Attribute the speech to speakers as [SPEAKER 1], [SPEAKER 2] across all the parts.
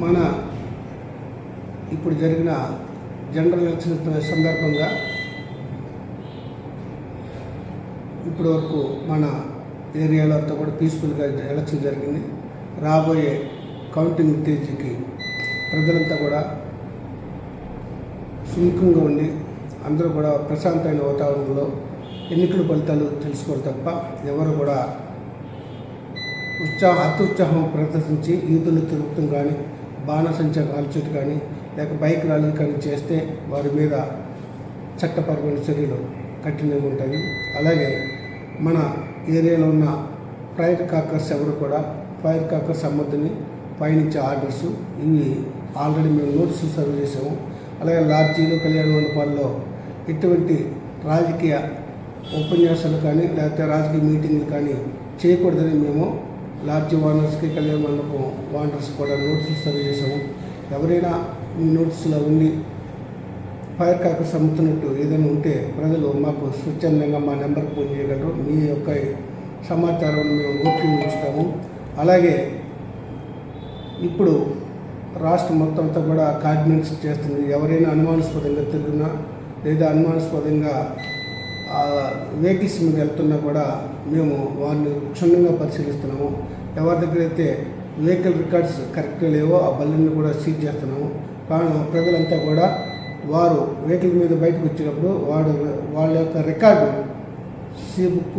[SPEAKER 1] మన ఇప్పుడు జరిగిన జనరల్ ఎలక్షన్ సందర్భంగా ఇప్పటి వరకు మన ఏరియాలో అంతా కూడా పీస్ఫుల్గా ఎలక్షన్ జరిగింది. రాబోయే కౌంటింగ్ తేదీకి ప్రజలంతా కూడా సుముఖంగా ఉండి అందరూ కూడా ప్రశాంతమైన వాతావరణంలో ఎన్నికల ఫలితాలు తెలుసుకోవాలి తప్ప ఎవరు కూడా ఉత్సాహ అత్యుత్సాహం ప్రదర్శించి యూతులు తిరుగుతాం కానీ బాణసంచా కాల్చుట కానీ లేక బైక్ ర్యాలీ కానీ చేస్తే వారి మీద చట్టపరమైన చర్యలు కఠినంగా ఉంటాయి. అలాగే మన ఏరియాలో ఉన్న ఫైర్ కాకర్స్ ఎవరు కూడా ఫైర్ కాకర్స్ అమ్మద్దని పయనించే ఆర్డర్స్ ఇవి ఆల్రెడీ మేము నోటీసులు సర్వ్ చేసాము అలాగే లాడ్జీలు కళ్యాణ మండపాల్లో ఎటువంటి రాజకీయ ఉపన్యాసాలు కానీ లేకపోతే రాజకీయ మీటింగ్లు కానీ చేయకూడదని మేము లాడ్జ్ ఓనర్స్కి కళ్యాణ మండపం ఓనర్స్ కూడా నోటీసులు సర్వ్ చేసాము ఎవరైనా ఈ నోటీసులో ఉండి ఫైర్ కాక అమ్ముతున్నట్టు ఏదైనా ఉంటే ప్రజలు మాకు స్వచ్ఛందంగా మా నెంబర్కి ఫోన్ చేయగలరు. మీ యొక్క సమాచారం మేము గోప్యం ఉంచుతాము. అలాగే ఇప్పుడు రాష్ట్రం మొత్తం అంతా కూడా కార్డినెన్స్ చేస్తుంది. ఎవరైనా అనుమానాస్పదంగా తిరుగునా లేదా అనుమానాస్పదంగా వెహికల్స్ మీద వెళ్తున్నా కూడా మేము వారిని క్షుణ్ణంగా పరిశీలిస్తున్నాము. ఎవరి దగ్గర అయితే వెహికల్ రికార్డ్స్ కరెక్ట్గా లేవో ఆ బళ్ళని కూడా సీజ్ చేస్తున్నాము. కారణం ప్రజలంతా కూడా వారు వెహికల్ మీద బయటకు వచ్చినప్పుడు వాడు వాళ్ళ యొక్క record C book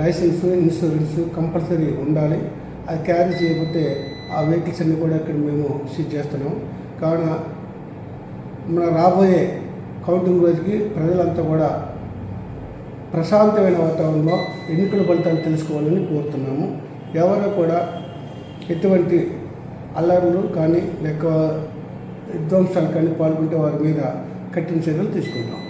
[SPEAKER 1] license insurance compulsory ఉండాలి. అది క్యారీ చేయకపోతే ఆ వెహికల్స్ అన్ని కూడా ఇక్కడ మేము సీజ్ చేస్తున్నాం కావున మన రాబోయే కౌంటింగ్ రోజుకి ప్రజలంతా కూడా ప్రశాంతమైన వాతావరణంలో ఎన్నికల ఫలితాలు తెలుసుకోవాలని కోరుతున్నాము. ఎవరు కూడా ఎటువంటి అల్లర్లు కానీ లేక విధ్వంసాలు కానీ పాల్గొంటే వారి మీద కఠిన చర్యలు తీసుకుంటాం.